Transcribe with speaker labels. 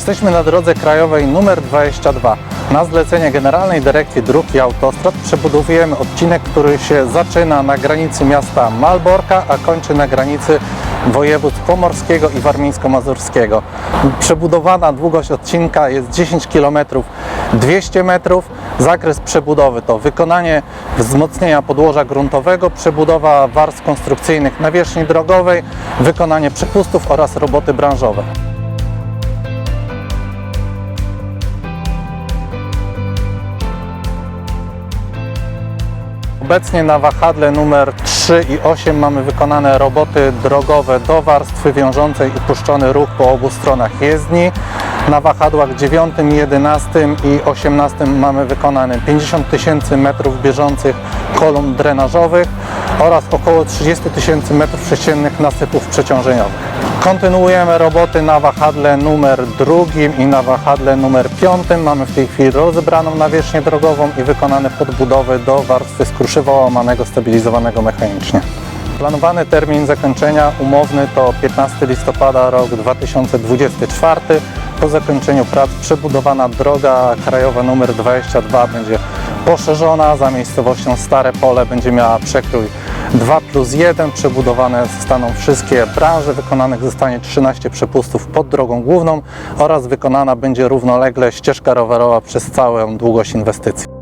Speaker 1: Jesteśmy na drodze krajowej numer 22. Na zlecenie Generalnej Dyrekcji Dróg i Autostrad przebudowujemy odcinek, który się zaczyna na granicy miasta Malborka, a kończy na granicy województw pomorskiego i warmińsko-mazurskiego. Przebudowana długość odcinka jest 10 km 200 metrów. Zakres przebudowy to wykonanie wzmocnienia podłoża gruntowego, przebudowa warstw konstrukcyjnych nawierzchni drogowej, wykonanie przepustów oraz roboty branżowe. Obecnie na wahadle numer 3 i 8 mamy wykonane roboty drogowe do warstwy wiążącej i puszczony ruch po obu stronach jezdni. Na wahadłach 9, 11 i 18 mamy wykonane 50 tysięcy metrów bieżących kolumn drenażowych oraz około 30 tysięcy metrów sześciennych nasypów przeciążeniowych. Kontynuujemy roboty na wahadle numer drugim i na wahadle numer piątym. Mamy w tej chwili rozebraną nawierzchnię drogową i wykonane podbudowy do warstwy skruszywa łamanego stabilizowanego mechanicznie. Planowany termin zakończenia umowny to 15 listopada rok 2024. Po zakończeniu prac przebudowana droga krajowa numer 22 będzie poszerzona. Za miejscowością Stare Pole będzie miała przekrój 2 plus 1. Przebudowane zostaną wszystkie branże. Wykonanych zostanie 13 przepustów pod drogą główną oraz wykonana będzie równolegle ścieżka rowerowa przez całą długość inwestycji.